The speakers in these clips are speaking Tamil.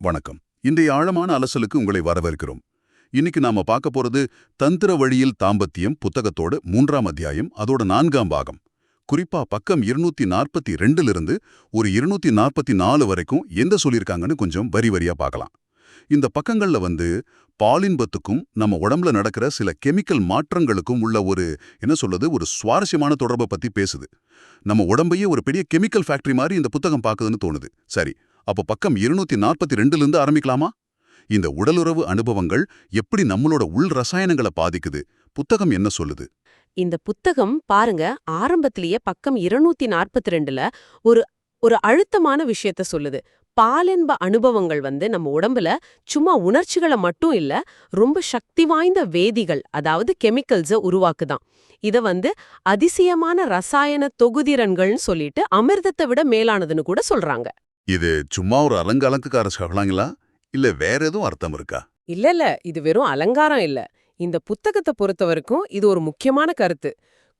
வணக்கம். இன்றைய ஆழமான அலசலுக்கு உங்களை வரவேற்கிறோம். இன்னைக்கு நாம பார்க்க போறது தந்திர வழியில் தாம்பத்தியம் புத்தகத்தோட மூன்றாம் அத்தியாயம் அதோட நான்காம் பாகம். குறிப்பா பக்கம் இருநூத்தி நாற்பத்தி ரெண்டுல இருந்து ஒரு இருநூத்தி நாற்பத்தி நாலு வரைக்கும் எந்த சொல்லியிருக்காங்கன்னு கொஞ்சம் வரி வரியா பார்க்கலாம். இந்த பக்கங்கள்ல வந்து பாலின்பத்துக்கும் நம்ம உடம்புல நடக்கிற சில கெமிக்கல் மாற்றங்களுக்கும் உள்ள ஒரு என்ன சொல்றது ஒரு சுவாரஸ்யமான தொடர்பை பத்தி பேசுது. நம்ம உடம்பையே ஒரு பெரிய கெமிக்கல் ஃபேக்டரி மாதிரி இந்த புத்தகம் பார்க்குதுன்னு தோணுது. சரி அப்போ பக்கம் இருநூத்தி நாற்பத்தி ரெண்டுல இருந்து ஆரம்பிக்கலாமா? இந்த உடலுறவு அனுபவங்கள் எப்படி நம்மளோட உள் ரசாயனங்களை பாதிக்குது? புத்தகம் என்ன சொல்லுது? இந்த புத்தகம் பாருங்க ஆரம்பத்திலேயே பக்கம் இருநூத்தி நாற்பத்தி ரெண்டுல ஒரு ஒரு அழுத்தமான விஷயத்த சொல்லுது. பாலென்ப அனுபவங்கள் வந்து நம்ம உடம்புல சும்மா உணர்ச்சிகளை மட்டும் இல்ல ரொம்ப சக்தி வாய்ந்த வேதிகள் அதாவது கெமிக்கல்ஸ உருவாக்குதான். இத வந்து அதிசயமான ரசாயன தொகுதிரன்கள்னு சொல்லிட்டு அமிர்தத்தை விட மேலானதுன்னு கூட சொல்றாங்க. இது சும்மா ஒரு அலங்கலங்குக்கார சொல்லலாங்களா இல்ல வேற எதுவும் அர்த்தம் இருக்கா? இல்ல இல்ல இது வெறும் அலங்காரம் இல்ல. இந்த புத்தகத்தை பொறுத்த வரைக்கும் இது ஒரு முக்கியமான கருத்து.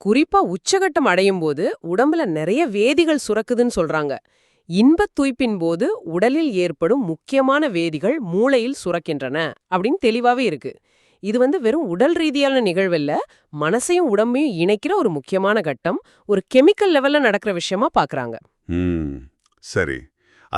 குறிப்பா உச்சகட்டம் அடையும் போது உடம்புல நிறைய வேதிகள் சுரக்குதுன்னு சொல்றாங்க. இன்பத் துய்ப்பின் போது உடலில் ஏற்படும் முக்கியமான வேதிகள் மூளையில் சுரக்கின்றன அப்படின்னு தெளிவாவே இருக்கு. இது வந்து வெறும் உடல் ரீதியான நிகழ்வில்ல மனசையும் உடம்பையும் இணைக்கிற ஒரு முக்கியமான கட்டம் ஒரு கெமிக்கல் லெவல்ல நடக்கிற விஷயமா பாக்குறாங்க. ம் சரி.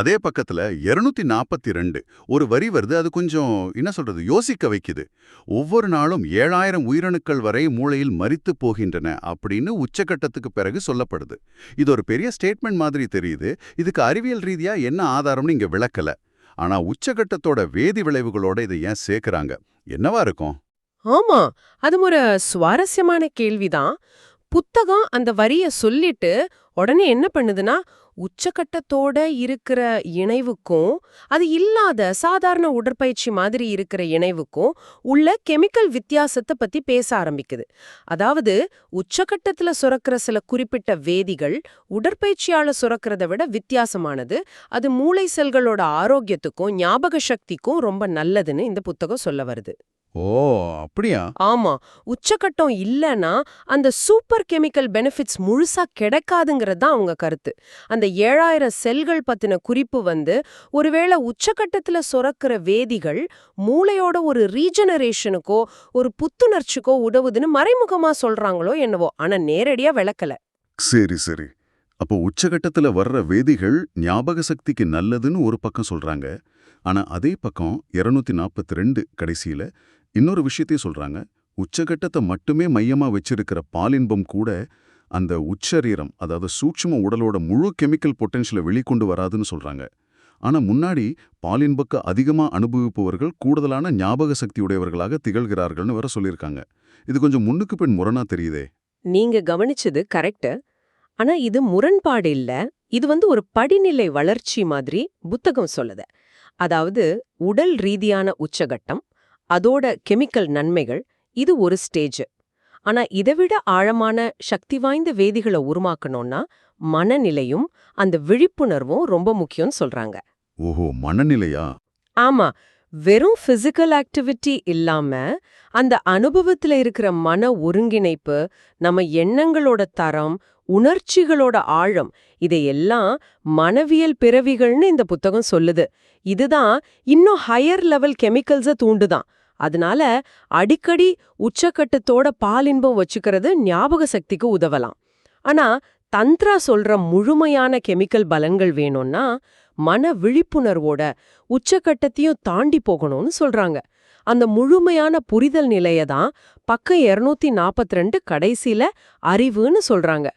அதே பக்கத்துல 242 நாற்பத்தி ரெண்டு ஒரு வரி வருது அது கொஞ்சம் என்ன சொல்றது யோசிக்க வைக்குது. ஒவ்வொரு நாளும் ஏழாயிரம் உயிரணுக்கள் வரை மூளையில் மறித்து போகின்றன அப்படின்னு உச்சக்கட்டத்துக்கு பிறகு சொல்லப்படுது. இது ஒரு பெரிய ஸ்டேட்மெண்ட் மாதிரி தெரியுது. இதுக்கு அறிவியல் ரீதியா என்ன ஆதாரம்னு இங்க விளக்கல. ஆனா உச்சகட்டத்தோட வேதி விளைவுகளோட இதை ஏன் சேர்க்கறாங்க? என்னவா இருக்கும்? ஆமா அது ஒரு சுவாரஸ்யமான கேள்விதான். புத்தகம் அந்த வரிய சொல்லிட்டு உடனே என்ன பண்ணுதுன்னா உச்சக்கட்டத்தோட இருக்கிற இணைவுக்கும் அது இல்லாத சாதாரண உடற்பயிற்சி மாதிரி இருக்கிற இணைவுக்கும் உள்ள கெமிக்கல் வித்தியாசத்தை பத்தி பேச ஆரம்பிக்குது. அதாவது உச்சக்கட்டத்துல சுரக்கிற சில குறிப்பிட்ட வேதிகள் உடற்பயிற்சியால சுரக்கிறத விட வித்தியாசமானது. அது மூளை செல்களோட ஆரோக்கியத்துக்கும் ஞாபக சக்திக்கும் ரொம்ப நல்லதுன்னு இந்த புத்தகம் சொல்ல வருது. ஓ அப்படியா? ஆமா. உச்சக்கட்டம் இல்லனா அந்த சூப்பர் கெமிக்கல் பெனிஃபிட்ஸ் முழுசா கிடைக்காதுங்கிறது தான் அவங்க கருத்து. அந்த ஏழாயிரம் செல்கள் பத்தின குறிப்பு வந்து ஒருவேளை உச்சக்கட்டத்துல சுரக்கிற வேதிகள் மூளையோட ஒரு ரீஜெனரேஷனுக்கோ ஒரு புத்துணர்ச்சிக்கோ உதவுதுன்னு மறைமுகமா சொல்றாங்களோ என்னவோ. ஆனா நேரடியா விளக்கல. சரி சரி. அப்போ உச்சகட்டத்துல வர்ற வேதிகள் ஞாபக சக்திக்கு நல்லதுன்னு ஒரு பக்கம் சொல்றாங்க. ஆனா அதே பக்கம் 242 நாற்பத்தி ரெண்டு கடைசியில இன்னொரு விஷயத்தையும் சொல்றாங்க. உச்சகட்டத்தை மட்டுமே மையமா வச்சிருக்கிற பாலின்பம் கூட அந்த உச்சரீரம் அதாவது சூட்சும உடலோட முழு கெமிக்கல் பொட்டென்ஷியலை வெளிக்கொண்டு வராதுன்னு சொல்றாங்க. ஆனா முன்னாடி பாலின்பக்க அதிகமா அனுபவிப்பவர்கள் கூடுதலான ஞாபக சக்தியுடையவர்களாக திகழ்கிறார்கள்னு வர சொல்லியிருக்காங்க. இது கொஞ்சம் முன்னுக்கு பின் முரணா தெரியுதே. நீங்க கவனிச்சது கரெக்ட் ஆனா இது முரண்பாடு இல்ல. இது வந்து ஒரு படிநிலை வளர்ச்சி மாதிரி புத்தகம் சொல்லுது. அதாவது உடல் ரீதியான உச்சகட்டம் அதோட கெமிக்கல் நன்மைகள் இது ஒரு ஸ்டேஜ். ஆனா இதைவிட ஆழமான சக்தி வாய்ந்த வேதிகளை உருவாக்கணும்னா மனநிலையும் அந்த விழிப்புணர்வும் ரொம்ப முக்கியம்னு சொல்றாங்க. ஓஹோ மனநிலையா? ஆமா வெறும் பிசிக்கல் ஆக்டிவிட்டி இல்லாம அந்த அனுபவத்துல இருக்கிற மன ஒருங்கிணைப்பு நம்ம எண்ணங்களோட தரம் உணர்ச்சிகளோட ஆழம் இதையெல்லாம் மனவியல் பிறவிகள்னு இந்த புத்தகம் சொல்லுது. இதுதான் இன்னும் ஹையர் லெவல் கெமிக்கல்ஸ தூண்டுதான். அதனால அடிக்கடி உச்சக்கட்டத்தோட பாலின்பம் வச்சுக்கிறது ஞாபக சக்திக்கு உதவலாம். ஆனா தந்த்ரா சொல்ற முழுமையான கெமிக்கல் பலன்கள் வேணும்னா மன விழிப்புணர்வோட உச்சக்கட்டத்தையும் தாண்டி போகணும்னு சொல்றாங்க. அந்த முழுமையான புரிதல் நிலைய தான் பக்கம் 242 நாற்பத்தி ரெண்டு கடைசியில அறிவுன்னு சொல்றாங்க.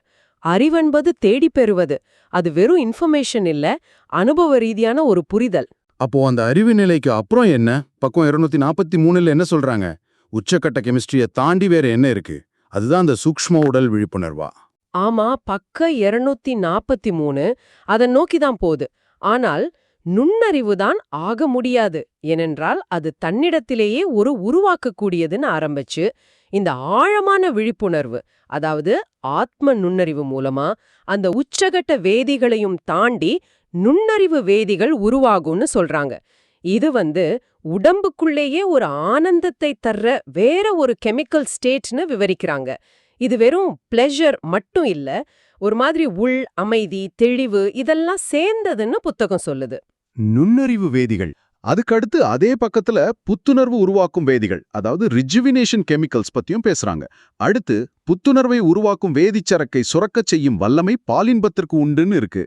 அறிவென்பது தேடி பெறுவது. அது வெறும் இன்ஃபர்மேஷன் இல்ல அனுபவ ரீதியான ஒரு புரிதல். அப்போ அந்த அறிவு நிலைக்கு அப்புறம் என்ன? பக்கம் இருநூத்தி நாற்பத்தி மூணுல என்ன சொல்றாங்க? உச்சக்கட்ட கெமிஸ்ட்ரியை தாண்டி வேற என்ன இருக்கு? அதுதான் அந்த சூக்ஷ்ம உடல் விழிப்புணர்வா? ஆமா பக்க 243 நாற்பத்தி மூணு அதை நோக்கிதான் போகுது. ஆனால் நுண்ணறிவு தான் ஆக முடியாது. ஏனென்றால் அது தன்னிடத்திலேயே ஒரு உருவாக்கக்கூடியதுன்னு ஆரம்பிச்சு இந்த ஆழமான விழிப்புணர்வு அதாவது ஆத்ம நுண்ணறிவு மூலமா அந்த உச்சகட்ட வேதிகளையும் தாண்டி நுண்ணறிவு வேதிகள் உருவாகும்னு சொல்றாங்க. இது வந்து உடம்புக்குள்ளேயே ஒரு ஆனந்தத்தை தர்ற வேற ஒரு கெமிக்கல் ஸ்டேட்னு விவரிக்கிறாங்க. இது வெறும் பிளெஷர் மட்டும் இல்ல ஒரு மாதிரி உள் அமைதி தெளிவு இதெல்லாம் சேர்ந்ததுன்னு புத்தகம் சொல்லுது. நுண்ணறிவு வேதிகள் அதுக்கடுத்து அதே பக்கத்துல புத்துணர்வு உருவாக்கும் வேதிகள் அதாவது ரிஜுவினேஷன் கெமிக்கல்ஸ் பத்தியும் பேசுறாங்க. அடுத்து புத்துணர்வை உருவாக்கும் வேதிச்சரக்கை சுரக்க செய்யும் வல்லமை பாலின்பத்திற்கு உண்டுன்னு இருக்கு.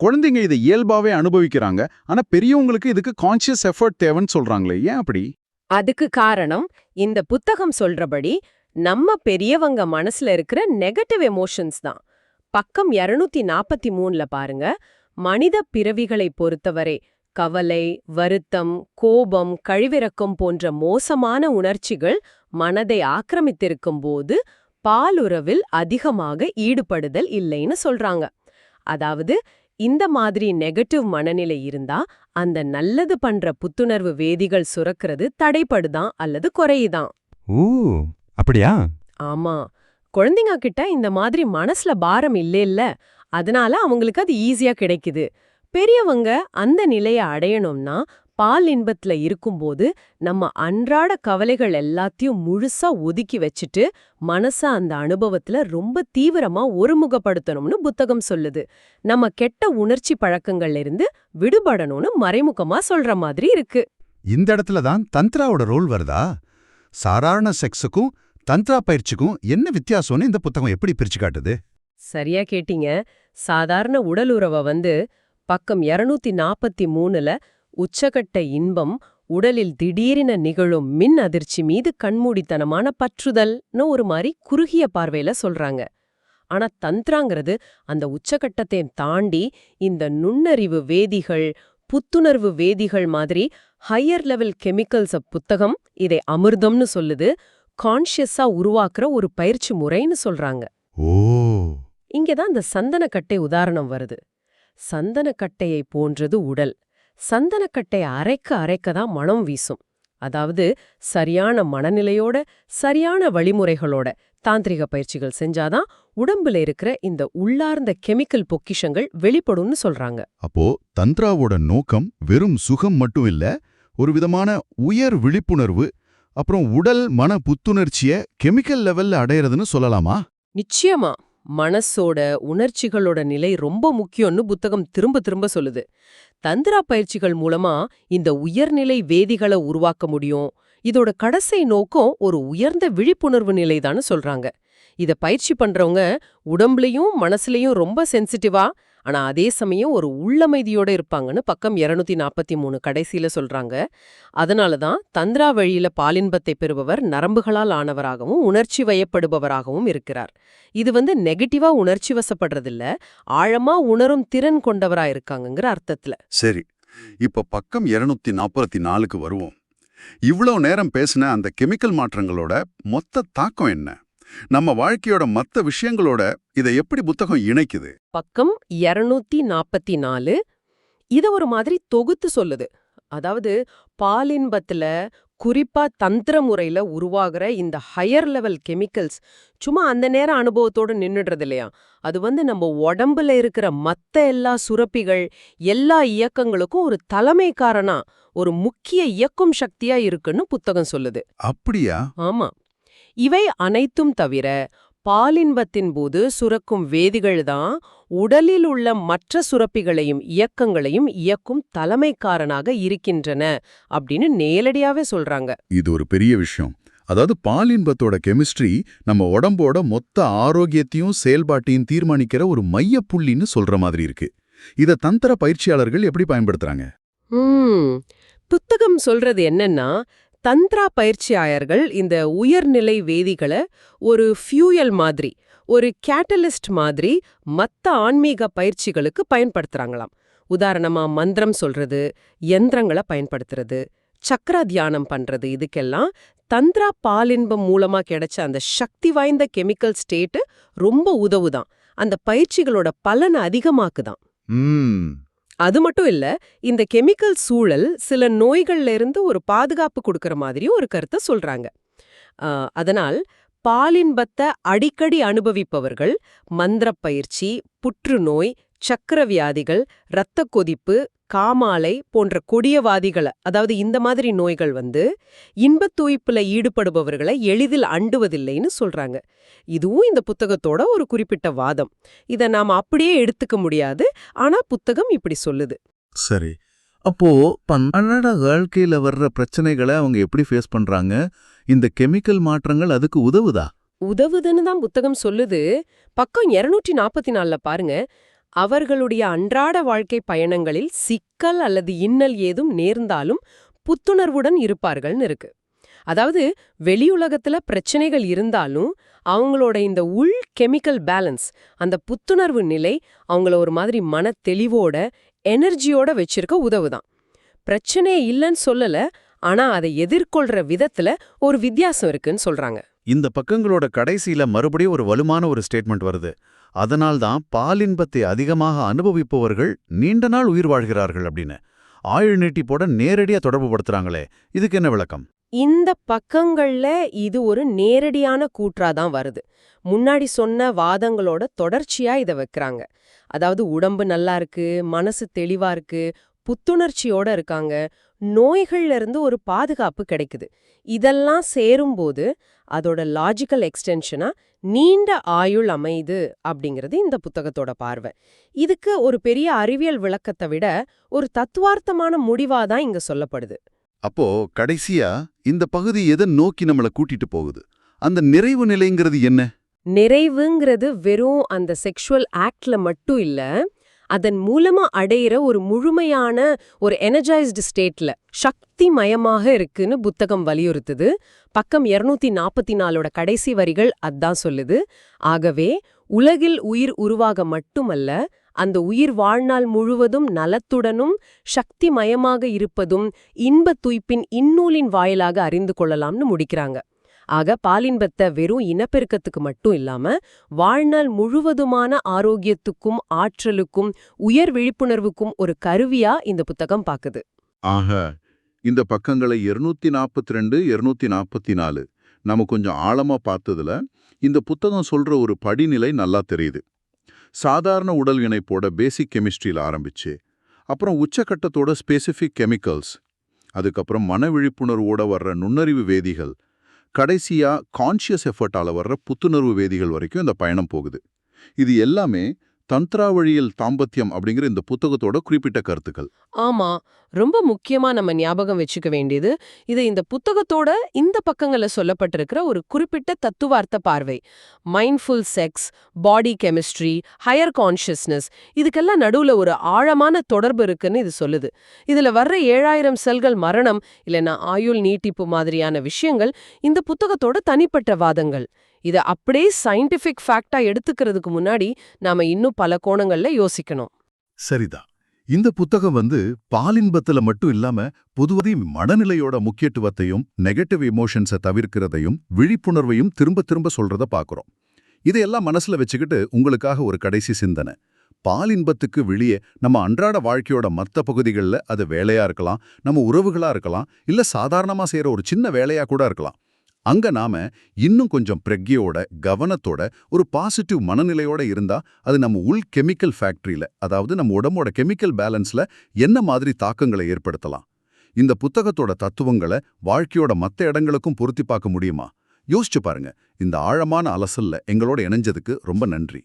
குழந்தைங்க இதை இயல்பாவே அனுபவிக்கிறாங்க. ஆனா பெரியவங்களுக்கு இதுக்கு கான்ஷியஸ் எஃபர்ட் தேவைன்னு சொல்றாங்களே ஏன் அப்படி? அதுக்கு காரணம் இந்த புத்தகம் சொல்றபடி நம்ம பெரியவங்க மனசுல இருக்கிற நெகட்டிவ் எமோஷன்ஸ் தான். பக்கம் 243 நாற்பத்தி மூணுல பாருங்க மனித பிறவிகளை பொறுத்தவரை கவலை வருத்தம் கோபம் கழிவிறக்கம் போன்ற மோசமான உணர்ச்சிகள் மனதை ஆக்கிரமித்திருக்கும் போது பாலுறவில் அதிகமாக ஈடுபடுதல் இல்லைன்னு சொல்றாங்க. அதாவது இந்த மாதிரி நெகட்டிவ் மனநிலை இருந்தா அந்த நல்லது பண்ற புத்துணர்வு வேதிகள் சுரக்கிறது தடைப்படுதான் அல்லது குறையுதான். ஓ அப்படியா? ஆமா. குழந்தைங்க கிட்ட இந்த மாதிரி மனசுல பாரம் இல்லைல்ல அதனால அவங்களுக்கு அது ஈஸியா கிடைக்குது. பெரியவங்க அந்த நிலைய அடையணும்னா பால் இன்பத்துல இருக்கும்போது நம்ம அன்றாட கவலைகள் எல்லாத்தையும் முழுசா ஒதுக்கி வச்சுட்டு மனச அந்த அனுபவத்துல ரொம்ப தீவிரமா ஒருமுகப்படுத்தணும்னு புத்தகம் சொல்லுது. நம்ம கெட்ட உணர்ச்சி பழக்கங்கள்ல இருந்து விடுபடணும்னு மறைமுகமா சொல்ற மாதிரி இருக்கு. இந்த இடத்துல தான் தந்த்ராவோட ரோல் வருதா? சாதாரண செக்ஸுக்கும் தந்த்ரா பயிற்சிக்கும் என்ன வித்தியாசம்னு இந்த புத்தகம் எப்படி பிரிச்சு காட்டுது? சரியா கேட்டீங்க. சாதாரண உடல் உறவை வந்து பக்கம் 243 நாற்பத்தி மூணுல உச்சகட்ட இன்பம் உடலில் திடீரென நிகழும் மின் அதிர்ச்சி மீது கண்மூடித்தனமான பற்றுதல்னு ஒரு மாதிரி குறுகிய பார்வையில சொல்றாங்க. ஆனா தந்த்ராங்கிறது அந்த உச்சகட்டத்தை தாண்டி இந்த நுண்ணறிவு வேதிகள் புத்துணர்வு வேதிகள் மாதிரி ஹையர் லெவல் கெமிக்கல்ஸ் புத்தகம் இதை அமிர்தம்னு சொல்லுது கான்ஷியஸா உருவாக்குற ஒரு பயிற்சி முறைன்னு சொல்றாங்க. இங்கதான் இந்த சந்தனக்கட்டை உதாரணம் வருது. சந்தனக்கட்டையை போன்றது உடல். சந்தனக்கட்டை அரைக்க அரைக்க தான் மனம் வீசும். அதாவது சரியான மனநிலையோட சரியான வழிமுறைகளோட தாந்திரிக பயிற்சிகள் செஞ்சாதான் உடம்புல இருக்கிற இந்த உள்ளார்ந்த கெமிக்கல் பொக்கிஷங்கள் வெளிப்படும்னு சொல்றாங்க. அப்போ தந்த்ராவோட நோக்கம் வெறும் சுகம் மட்டும் இல்ல ஒரு விதமான உயர் விழிப்புணர்வு அப்புறம் உடல் மன புத்துணர்ச்சிய கெமிக்கல் லெவல்ல அடையறதுன்னு சொல்லலாமா? நிச்சயமா. மனசோட உணர்ச்சிகளோட நிலை ரொம்ப முக்கியம்னு புத்தகம் திரும்ப திரும்ப சொல்லுது. தந்திரா பயிற்சிகள் மூலமா இந்த உயர்நிலை வேதிகளை உருவாக்க முடியும். இதோட கடைசி நோக்கம் ஒரு உயர்ந்த விழிப்புணர்வு நிலைதான்னு சொல்றாங்க. இத பயிற்சி பண்றவங்க உடம்புலயும் மனசுலயும் ரொம்ப சென்சிட்டிவா ஆனா அதே சமயம் ஒரு உள்ளமைதியோட இருப்பாங்கன்னு பக்கம் 243 நாற்பத்தி மூணு கடைசியில சொல்றாங்க. அதனால தான் தந்திரா வழியில பாலின்பத்தை பெறுபவர் நரம்புகளால் ஆனவராகவும் உணர்ச்சி வயப்படுபவராகவும் இருக்கிறார். இது வந்து நெகட்டிவா உணர்ச்சி வசப்படுறதில்ல ஆழமா உணரும் திறன் கொண்டவரா இருக்காங்கங்கிற அர்த்தத்துல. சரி இப்ப பக்கம் 244 நாற்பத்தி நாலுக்கு வருவோம். இவ்வளவு நேரம் பேசின அந்த கெமிக்கல் மாற்றங்களோட மொத்த தாக்கம் என்ன? நம்ம வாழ்க்கையோட மத்த விஷயங்களோட இதை எப்படி புத்தகம் இணைக்குது? பக்கம் 244 நாற்பத்தி நாலு இத ஒரு மாதிரி தொகுத்து சொல்லுது. அதாவது பாலின்பத்துல குறிப்பா தந்திர முறையில உருவாகிற இந்த ஹையர் லெவல் கெமிக்கல்ஸ் சும்மா அந்த நேர அனுபவத்தோட நின்னுடுறது இல்லையா? அது வந்து நம்ம உடம்புல இருக்கிற மத்த எல்லா சுரப்பிகள் எல்லா இயக்கங்களுக்கும் ஒரு தலைமைக்காரனா ஒரு முக்கிய இயக்கும் சக்தியா இருக்குன்னு புத்தகம் சொல்லுது. அப்படியா? ஆமா. இவை அனைத்தும் தவிர பாலின்பத்தின் போது சுரக்கும் வேதிகள் தான் உடலில் உள்ள மற்ற சுரப்பிகளையும் இயக்கங்களையும் இயக்கும் தலைமைக்காரனாக இருக்கின்றன அப்படின்னு நேரடியாவே சொல்றாங்க. இது ஒரு பெரிய விஷயம். அதாவது பாலின்பத்தோட கெமிஸ்ட்ரி நம்ம உடம்போட மொத்த ஆரோக்கியத்தையும் செயல்பாட்டையும் தீர்மானிக்கிற ஒரு மைய புள்ளின்னு சொல்ற மாதிரி இருக்கு. இத தந்திர பயிற்சியாளர்கள் எப்படி பயன்படுத்துறாங்க? புத்தகம் சொல்றது என்னன்னா தந்திரா பயிற்சியாளர்கள் இந்த உயர்நிலை வேதிகளை ஒரு ஃபியூயல் மாதிரி ஒரு கேட்டலிஸ்ட் மாதிரி மத்த ஆன்மீக பயிற்சிகளுக்கு பயன்படுத்துறாங்களாம். உதாரணமா மந்திரம் சொல்றது யந்திரங்களை பயன்படுத்துறது சக்கர தியானம் பண்றது இதுக்கெல்லாம் தந்திரா பாலின்பம் மூலமா கிடைச்ச அந்த சக்தி வாய்ந்த கெமிக்கல் ஸ்டேட்டு ரொம்ப உதவுதான். அந்த பயிற்சிகளோட பலனை அதிகமாக்குதான். அது மட்டும் இல்ல இந்த கெமிக்கல் சூழல் சில நோய்கள்ல இருந்து ஒரு பாதுகாப்பு கொடுக்கற மாதிரியும் ஒரு கருத்தை சொல்றாங்க. அதனால் பாலின்பத்தை அடிக்கடி அனுபவிப்பவர்கள் மந்திரப் பயிற்சி புற்றுநோய் சக்கரவியாதிகள் இரத்த கொதிப்பு காமாலை போன்ற கொடியவாதிகளை அதாவது இந்த மாதிரி நோய்கள் வந்து இன்பத் தூய்ப்புல ஈடுபடுபவர்களை எளிதில் அண்டுவதில்லைன்னு சொல்றாங்க. இதுவும் இந்த புத்தகத்தோட ஒரு குறிப்பிட்ட வாதம். இத நாம அப்படியே எடுத்துக்க முடியாது. ஆனா புத்தகம் இப்படி சொல்லுது. சரி. அப்போ அன்றாட வாழ்க்கையில வர்ற பிரச்சனைகளை அவங்க எப்படி ஃபேஸ் பண்றாங்க? இந்த கெமிக்கல் மாற்றங்கள் அதுக்கு உதவுதா? உதவுதுன்னு தான் புத்தகம் சொல்லுது. பக்கம் 244 நாற்பத்தி நாலுல பாருங்க. அவர்களுடைய அன்றாட வாழ்க்கை பயணங்களில் சிக்கல் அல்லது இன்னல் ஏதும் நேர்ந்தாலும் புத்துணர்வுடன் இருப்பார்கள்னு இருக்கு. அதாவது வெளியுலகத்துல பிரச்சனைகள் இருந்தாலும் அவங்களோட இந்த உள் கெமிக்கல் பேலன்ஸ் அந்த புத்துணர்வு நிலை அவங்கள ஒரு மாதிரி மன தெளிவோட எனர்ஜியோட வச்சிருக்க உதவுதான். பிரச்சனையே இல்லைன்னு சொல்லல ஆனா அதை எதிர்கொள்ற விதத்துல ஒரு வித்தியாசம் இருக்குன்னு சொல்றாங்க. இந்த பக்கங்களோட கடைசியில மறுபடியும் ஒரு வலுமான ஒரு ஸ்டேட்மெண்ட் வருது. அதனால்தான் பாலின்பத்தை அதிகமாக அனுபவிப்பவர்கள் நீண்ட நாள் உயிர் வாழ்கிறார்கள் அப்படின்னு. ஆயுள் நீட்டிப்போட நேரடியா தொடர்பு படுத்துறாங்களே இதுக்கு என்ன விளக்கம்? இந்த பக்கங்கள்ல இது ஒரு நேரடியான கூற்றாதான் வருது. முன்னாடி சொன்ன வாதங்களோட தொடர்ச்சியா இத வைக்கிறாங்க. அதாவது உடம்பு நல்லா இருக்கு மனசு தெளிவா இருக்கு புத்துணர்ச்சியோட இருக்காங்க நோய்கள்ல இருந்து ஒரு பாதுகாப்பு கிடைக்குது. இதெல்லாம் சேரும்போது அதோட லாஜிக்கல் எக்ஸ்டென்ஷனா நீண்ட ஆயுள் அமைது அப்படிங்கிறது இந்த புத்தகத்தோட பார்வை. இதுக்கு ஒரு பெரிய அறிவியல் விளக்கத்தை விட ஒரு தத்துவார்த்தமான முடிவாதான் இங்க சொல்லப்படுது. அப்போ கடைசியா இந்த பகுதி எதை நோக்கி நம்மள கூட்டிட்டு போகுது? அந்த நிறைவு நிலைங்கிறது என்ன? நிறைவுங்கிறது வெறும் அந்த செக்ஷுவல் ஆக்ட்ல மட்டும் இல்ல அதன் மூலமா அடையிற ஒரு முழுமையான ஒரு எனர்ஜைஸ்டு ஸ்டேட்ல சக்தி மயமாக இருக்குன்னு புத்தகம் வலியுறுத்துது. பக்கம் 244 நாற்பத்தி நாலோட கடைசி வரிகள் அதான் சொல்லுது. ஆகவே உலகில் உயிர் உருவாக மட்டுமல்ல அந்த உயிர் வாழ்நாள் முழுவதும் நலத்துடனும் சக்தி மயமாக இருப்பதும் இன்பத் துய்ப்பின் இந்நூலின் வாயிலாக அறிந்து கொள்ளலாம்னு முடிக்கிறாங்க. ஆக பாலின்பத்தை வெறும் இனப்பெருக்கத்துக்கு மட்டும் இல்லாம வாழ்நாள் முழுவதுமான ஆரோக்கியத்துக்கும் ஆற்றலுக்கும் உயர் விழிப்புணர்வுக்கும் ஒரு கருவியா இந்த புத்தகம் பாக்குது. ஆக இந்த பக்கங்களை இருநூத்தி நாற்பத்தி ரெண்டு இருநூத்தி நாற்பத்தி நாலு நம்ம கொஞ்சம் ஆழமா பார்த்ததுல இந்த புத்தகம் சொல்ற ஒரு படிநிலை நல்லா தெரியுது. சாதாரண உடல் இணைப்போட பேசிக் கெமிஸ்ட்ரியில் ஆரம்பிச்சு அப்புறம் உச்சக்கட்டத்தோட ஸ்பெசிஃபிக் கெமிக்கல்ஸ் அதுக்கப்புறம் மன விழிப்புணர்வோட வர்ற நுண்ணறிவு வேதிகள் கடைசியா கான்ஷியஸ் எஃபர்ட்டால வர்ற புத்துணர்வு வேதிகள் வரைக்கும் இந்த பயணம் போகுது. இது எல்லாமே தந்திரா வழியில் தாம்பத்தியம் அப்படிங்கிற இந்த புத்தகத்தோட குறிப்பிட்ட கருத்துக்கள். ஆமா ரொம்ப முக்கியமா நம்ம ஞாபகம் வச்சுக்க வேண்டியது இது இந்த புத்தகத்தோட இந்த பக்கங்கள்ல சொல்லப்பட்டிருக்கிற ஒரு குறிப்பிட்ட தத்துவார்த்த பார்வை. Mindful sex body chemistry higher consciousness இதுக்கெல்லாம் நடுவுல ஒரு ஆழமான தொடர்பு இருக்குன்னு இது சொல்லுது. இதுல வர்ற ஏழாயிரம் செல்கள் மரணம் இல்லைன்னா ஆயுள் நீட்டிப்பு மாதிரியான விஷயங்கள் இந்த புத்தகத்தோட தனிப்பட்ட வாதங்கள். இதை அப்படியே சயின்டிஃபிக் ஃபேக்டா எடுத்துக்கிறதுக்கு முன்னாடி நாம இன்னும் பல கோணங்கள்ல யோசிக்கணும். சரிதான் இந்த புத்தகம் வந்து பாலின்பத்துல மட்டும் இல்லாம பொதுவதி மனநிலையோட முக்கியத்துவத்தையும் நெகட்டிவ் எமோஷன்ஸை தவிர்க்கிறதையும் விழிப்புணர்வையும் திரும்ப திரும்ப சொல்றத பாக்குறோம். இதையெல்லாம் மனசுல வச்சுக்கிட்டு உங்களுக்காக ஒரு கடைசி சிந்தனை. பாலின்பத்துக்கு வெளியே நம்ம அன்றாட வாழ்க்கையோட மத்த பகுதிகளில் அது வேலையா இருக்கலாம் நம்ம உறவுகளா இருக்கலாம் இல்ல சாதாரணமா செய்யற ஒரு சின்ன வேலையா கூட இருக்கலாம். அங்க நாம இன்னும் கொஞ்சம் பிரக்யோட கவனத்தோட ஒரு பாசிட்டிவ் மனநிலையோட இருந்தா அது நம்ம உள் கெமிக்கல் ஃபேக்டரியில அதாவது நம்ம உடம்போட கெமிக்கல் பேலன்ஸ்ல என்ன மாதிரி தாக்கங்களை ஏற்படுத்தலாம்? இந்த புத்தகத்தோட தத்துவங்களை வாழ்க்கையோட மத்த இடங்களுக்கும் பொருத்தி பார்க்க முடியுமா? யோசிச்சு பாருங்க. இந்த ஆழமான அலசல்ல எங்களோட இணைஞ்சதுக்கு ரொம்ப நன்றி.